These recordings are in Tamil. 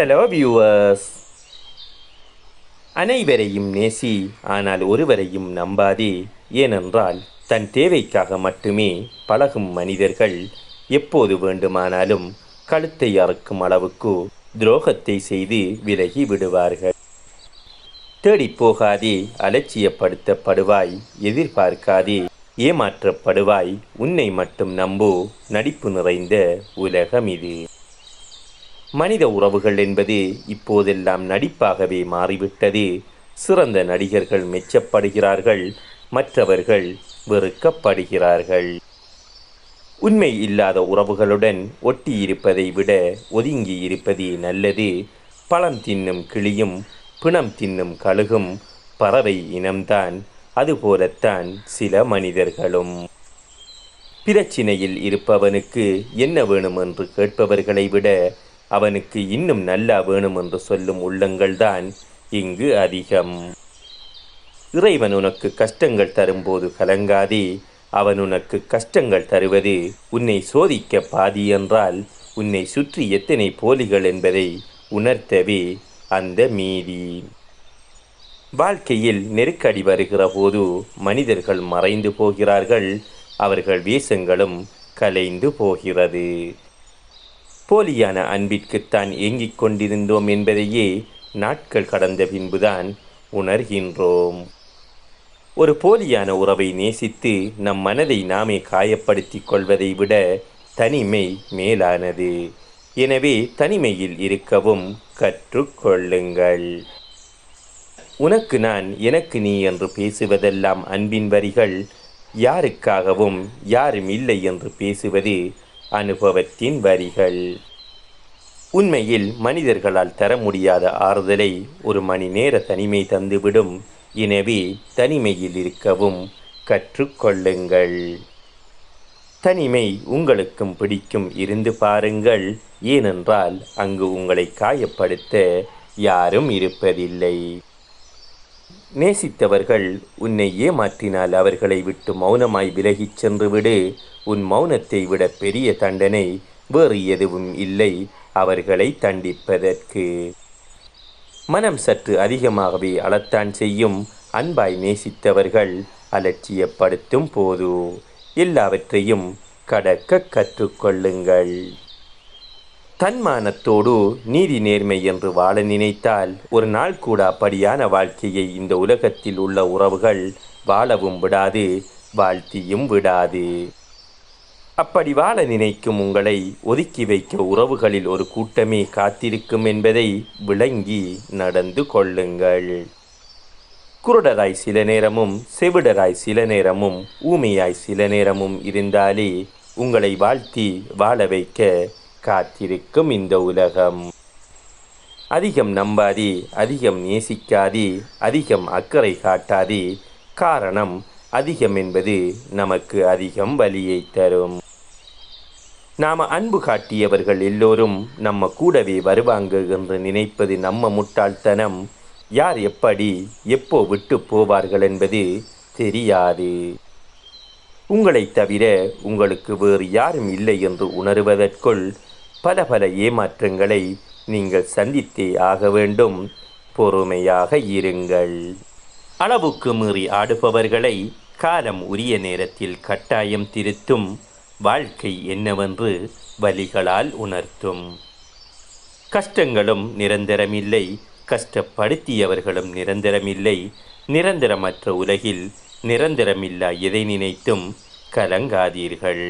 ஹலோ வியூவர்ஸ் அனைவரையும் நேசி ஆனால் ஒருவரையும் நம்பாதே. ஏனென்றால் தன் தேவைக்காக மட்டுமே பழகும் மனிதர்கள் எப்போது வேண்டுமானாலும் கழுத்தை அறுக்கும் அளவுக்கு துரோகத்தை செய்து விலகி விடுவார்கள். தேடிப்போகாதே அலட்சியப்படுத்தப்படுவாய் எதிர்பார்க்காதே ஏமாற்றப்படுவாய் உன்னை மட்டும் நம்போ நடிப்பு நிறைந்த உலகம் இது மனித உறவுகள் என்பது இப்போதெல்லாம் நடிப்பாகவே மாறிவிட்டது. சிறந்த நடிகர்கள் மெச்சப்படுகிறார்கள் மற்றவர்கள் வெறுக்கப்படுகிறார்கள். உண்மை இல்லாத உறவுகளுடன் ஒட்டி இருப்பதை விட ஒதுங்கி இருப்பதே நல்லது. பழம் தின்னும் கிளியும் பிணம் தின்னும் கழுகும் பறவை இனம்தான் அதுபோலத்தான் சில மனிதர்களும். பிரச்சினையில் இருப்பவனுக்கு என்ன வேணும் என்று கேட்பவர்களை விட அவனுக்கு இன்னும் நல்லா வேணும் என்று சொல்லும் உள்ளங்கள்தான் இங்கு அதிகம். இறைவன் உனக்கு கஷ்டங்கள் தரும்போது கலங்காதே. அவன் உனக்கு கஷ்டங்கள் தருவது உன்னை சோதிக்க பாதி என்றால் உன்னை சுற்றி எத்தனை போலிகள் என்பதை உணர்த்தவே அந்த மீதி. வாழ்க்கையில் நெருக்கடி வருகிற போது மனிதர்கள் மறைந்து போகிறார்கள். அவர்கள் வேஷங்களும் கலைந்து போகிறது. போலியான அன்பிற்குத்தான் ஏங்கிக் கொண்டிருந்தோம் என்பதையே நாட்கள் கடந்த பின்புதான் உணர்கின்றோம். ஒரு போலியான உறவை நேசித்து நம் மனதை நாமே காயப்படுத்திக் கொள்வதை விட தனிமை மேலானது. எனவே தனிமையில் இருக்கவும் கற்றுக்கொள்ளுங்கள் உனக்கு நான் எனக்கு நீ என்று பேசுவதெல்லாம் அன்பின் வரிகள் யாருக்காகவும் யாரும் இல்லை என்று பேசுவது அனுபவத்தின் வரிகள். உண்மையில் மனிதர்களால் தர முடியாத ஆறுதலை ஒரு மணி நேர தனிமை தந்துவிடும். எனவே தனிமையில் இருக்கவும் கற்றுக்கொள்ளுங்கள். தனிமை உங்களுக்கும் பிடிக்கும் இருந்து பாருங்கள். ஏனென்றால் அங்கு உங்களை காயப்படுத்த யாரும் இருப்பதில்லை. நேசித்தவர்கள் உன்னை ஏமாற்றினால் அவர்களை விட்டு மௌனமாய் விலகிச் சென்று விடு. உன் மௌனத்தை விட பெரிய தண்டனை வேறு எதுவும் இல்லை. அவர்களை தண்டிப்பதற்கு. மனம் சற்று அதிகமாகவே அளத்தான் செய்யும் அன்பாய் நேசித்தவர்கள் அலட்சியப்படுத்தும் போது எல்லாவற்றையும் கடக்க கற்றுக்கொள்ளுங்கள். தன்மானத்தோடு நீதி நேர்மை என்று வாழ நினைத்தால் ஒரு நாள் கூட அப்படியான வாழ்க்கையை இந்த உலகத்தில் உள்ள உறவுகள் வாழவும் விடாது வாழ்த்தியும் விடாது. அப்படி வாழ நினைக்கும் உங்களை ஒதுக்கி வைக்க உறவுகளில் ஒரு கூட்டமே காத்திருக்கும் என்பதை விளங்கி நடந்து கொள்ளுங்கள். குருடராய் சில நேரமும் செவிடராய் சில நேரமும் ஊமையாய் சில நேரமும் இருந்தாலே உங்களை வாழ்த்தி வாழ வைக்க காத்திருக்கும் இந்த உலகம். அதிகம் நம்பாதே அதிகம் நேசிக்காதே அதிகம் அக்கறை காட்டாதே காரணம் அதிகம் என்பது நமக்கு அதிகம் வலியை தரும். நாம் அன்பு காட்டியவர்கள் எல்லோரும் நம்ம கூடவே வருவாங்க என்று நினைப்பது நம்ம முட்டாள்தனம். யார் எப்படி எப்போ விட்டு போவார்கள் என்பது தெரியாது. உங்களை தவிர உங்களுக்கு வேறு யாரும் இல்லை என்று உணருவதற்குள் பல பல ஏமாற்றங்களை நீங்கள் சந்தித்தே ஆக வேண்டும். பொறுமையாக இருங்கள். அளவுக்கு மீறி ஆடுபவர்களை காலம் உரிய நேரத்தில் கட்டாயம் திருத்தும் வாழ்க்கை என்னவென்று வலிகளால் உணர்த்தும். கஷ்டங்களும் நிரந்தரமில்லை கஷ்டப்படுத்தியவர்களும் நிரந்தரமில்லை நிரந்தரமற்ற உலகில் நிரந்தரமில்லா எதை நினைத்தும் கலங்காதீர்கள்.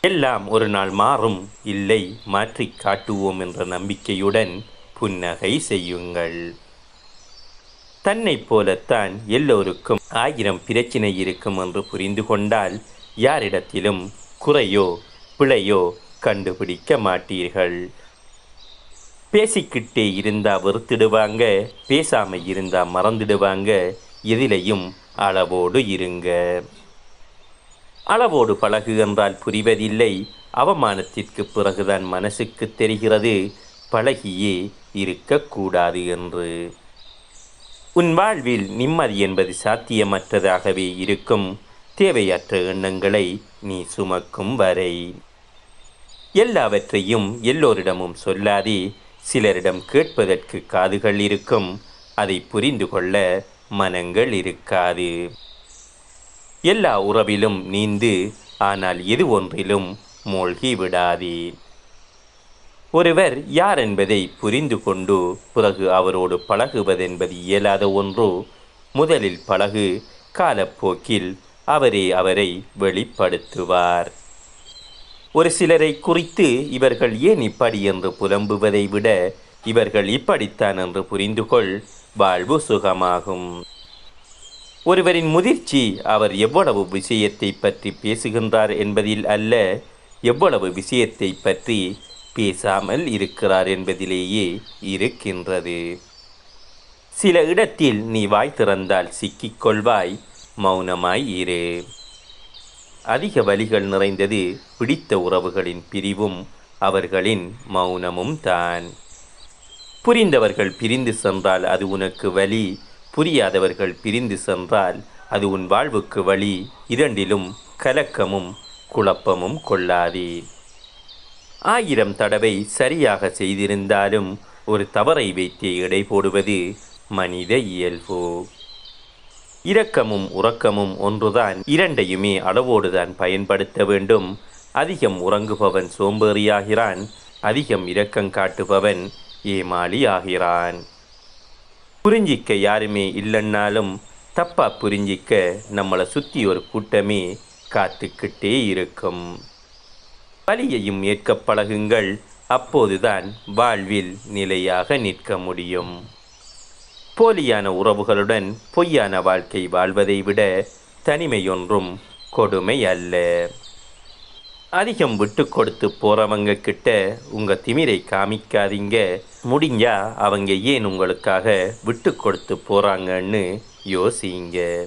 எல்லாம் ஒரு நாள் மாறும் இல்லை மாற்றி காட்டுவோம் என்ற நம்பிக்கையுடன் புன்னகை செய்யுங்கள். தன்னை போலத்தான் எல்லோருக்கும் ஆயிரம் பிரச்சினை இருக்கும் என்று புரிந்து கொண்டால் யாரிடத்திலும் குறையோ பிழையோ கண்டுபிடிக்க மாட்டீர்கள். பேசிக்கிட்டே இருந்தா வெறுத்துடுவாங்க பேசாம இருந்தா மறந்துடுவாங்க எதிலையும் அளவோடு இருங்க. அளவோடு பழகு என்றால் புரிவதில்லை அவமானத்திற்கு பிறகுதான் மனசுக்கு தெரிகிறது பழகியே இருக்கக்கூடாது என்று. உன் வாழ்வில் நிம்மதி என்பது சாத்தியமற்றதாகவே இருக்கும். தேவையற்ற எண்ணங்களை நீ சுமக்கும் வரை. எல்லாவற்றையும் எல்லோரிடமும் சொல்லாதே. சிலரிடம் கேட்பதற்கு காதுகள் இருக்கும். அதை புரிந்து கொள்ள மனங்கள் இருக்காது. எல்லா உறவிலும் நீந்து ஆனால் எது ஒன்றிலும் மூழ்கி விடாதீர் ஒருவர் யார் என்பதை புரிந்து கொண்டு பிறகு அவரோடு பழகுவதென்பது இயலாத ஒன்று. முதலில் பழகு காலப்போக்கில் அவரே அவரை வெளிப்படுத்துவார். ஒரு சிலரை குறித்து இவர்கள் ஏன் இப்படி என்று புலம்புவதை விட இவர்கள் இப்படித்தான் என்று புரிந்து கொள் வாழ்வு சுகமாகும். ஒருவரின் முதிர்ச்சி அவர் எவ்வளவு விஷயத்தை பற்றி பேசுகின்றார் என்பதில் அல்ல எவ்வளவு விஷயத்தை பற்றி பேசாமல் இருக்கிறார் என்பதிலேயே இருக்கின்றது. சில இடத்தில் நீ வாய் திறந்தால் சிக்கிக்கொள்வாய் மௌனமாய் இரு. அதிக வலிகள் நிறைந்தது பிடித்த உறவுகளின் பிரிவும் அவர்களின் மௌனமும் தான். புரிந்தவர்கள் பிரிந்து சென்றால் அது உனக்கு வலி புரியாதவர்கள் பிரிந்து சென்றால் அது உன் வாழ்வுக்கு வழி இரண்டிலும் கலக்கமும் குழப்பமும் கொள்ளாதே. ஆயிரம் தடவை சரியாக செய்திருந்தாலும் ஒரு தவறை வைத்தே எடை போடுவது மனித இயல்பு. இரக்கமும் உறக்கமும் ஒன்றுதான் இரண்டையுமே அளவோடுதான் பயன்படுத்த வேண்டும். அதிகம் உறங்குபவன் சோம்பேறியாகிறான் அதிகம் இரக்கம் காட்டுபவன் ஏமாளி ஆகிறான். புரிஞ்சிக்க யாருமே இல்லைன்னாலும் தப்பா புரிஞ்சிக்க நம்மளை சுற்றி ஒரு கூட்டமே காத்துக்கிட்டே இருக்கும். வலியையும் ஏற்க பழகுங்கள் அப்போதுதான் வாழ்வில் நிலையாக நிற்க முடியும். போலியான உறவுகளுடன் பொய்யான வாழ்க்கை வாழ்வதை விட தனிமையொன்றும் கொடுமை அல்ல. அதிகம் விட்டு கொடுத்து போகிறவங்க கிட்ட உங்கள் திமிரை காமிக்காதீங்க. முடிஞ்சா அவங்க ஏன் உங்களுக்காக விட்டு கொடுத்து போகிறாங்கன்னு யோசிங்க.